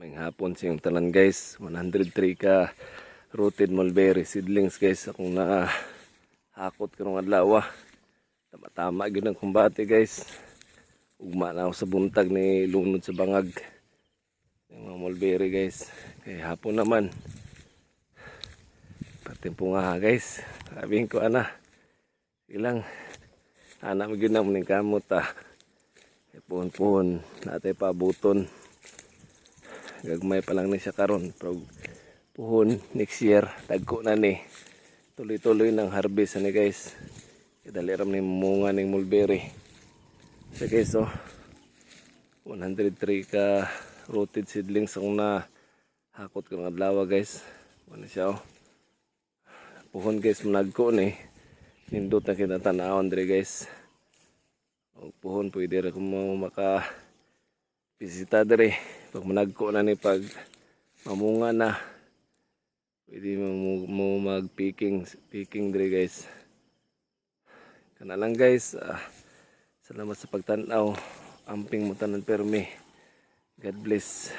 May hapon siyang tanan guys. 103 ka rooted mulberry seedlings guys. Akong na hakot karong adlaw. ah. Tama-tama gyud ang kumbate guys. Ugma na ako sa buntag ni lunod sa bangag. Yung mga mulberry guys. Kaya hapon naman. Pati po nga guys. Sabihin ko ana. Ilang. Anak gyud na muning kamot ah. Puhon-puhon. Natay pa buton gagmay pa lang ni siya karon. Pero puhon next year dagko na ni. Tuloy-tuloy ng harvest ani guys. Kadali ram ni munga ning mulberry. So guys oh. 103 ka rooted seedlings ang na hakot ko ng adlaw guys. Ano siya oh. Puhon guys managko ni. Nindot na kinatanawon diri guys. Og puhon pwede ra ko maka bisita diri pag managko na ni pag mamunga na pwede mo, mo, mag picking picking diri guys. Kana lang guys ah, salamat sa pagtanaw. Amping mo tanan permi. God bless